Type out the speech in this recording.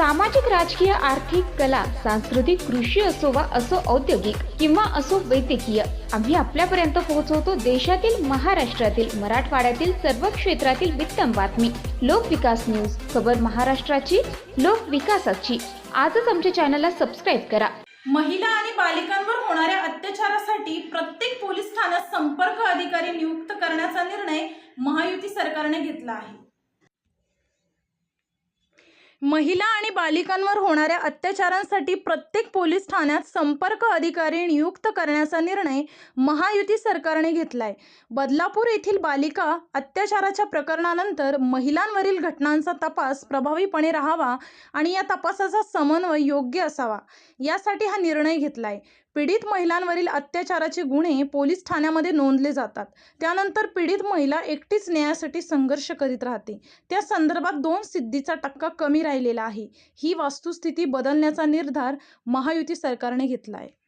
सामाजिक राजकीय आर्थिक कला सांस्कृतिक कृषी असो वा असो औद्योगिक किंवा असो वैद्यकीय आम्ही आपल्यापर्यंत पोहोचवतो देशातील महाराष्ट्रातील मराठवाड्यातील सर्व क्षेत्रातील वित्तम बातमी. लोकविकास न्यूज खबर महाराष्ट्राची लोकविकासाची आजच आमच्या चॅनलला सबस्क्राईब करा. महिला आणि बालिकांवर होणाऱ्या अत्याचारासाठी प्रत्येक पोलीस ठाण्यात संपर्क अधिकारी नियुक्त करण्याचा निर्णय महायुती सरकारने घेतला आहे. महिला आणि बालिकांवर होणाऱ्या अत्याचारांसाठी प्रत्येक पोलीस ठाण्यात संपर्क अधिकारी नियुक्त करण्याचा निर्णय महायुती सरकारने घेतलाय. बदलापूर येथील बालिका अत्याचाराच्या प्रकरणानंतर महिलांवरील घटनांचा तपास प्रभावीपणे राहावा आणि या तपासाचा समन्वय योग्य असावा यासाठी हा निर्णय घेतलाय. पीडित महिलांवरील अत्याचाराचे गुन्हे पोलीस ठाण्यामध्ये नोंदले जातात. त्यानंतर पीडित महिला एकटीच न्यायासाठी संघर्ष करीत राहते. त्या संदर्भात दोन सिद्धीचा टक्का कमी राहिलेला आहे. ही वस्तुस्थिती बदलण्याचा निर्धार महायुती सरकारने घेतला आहे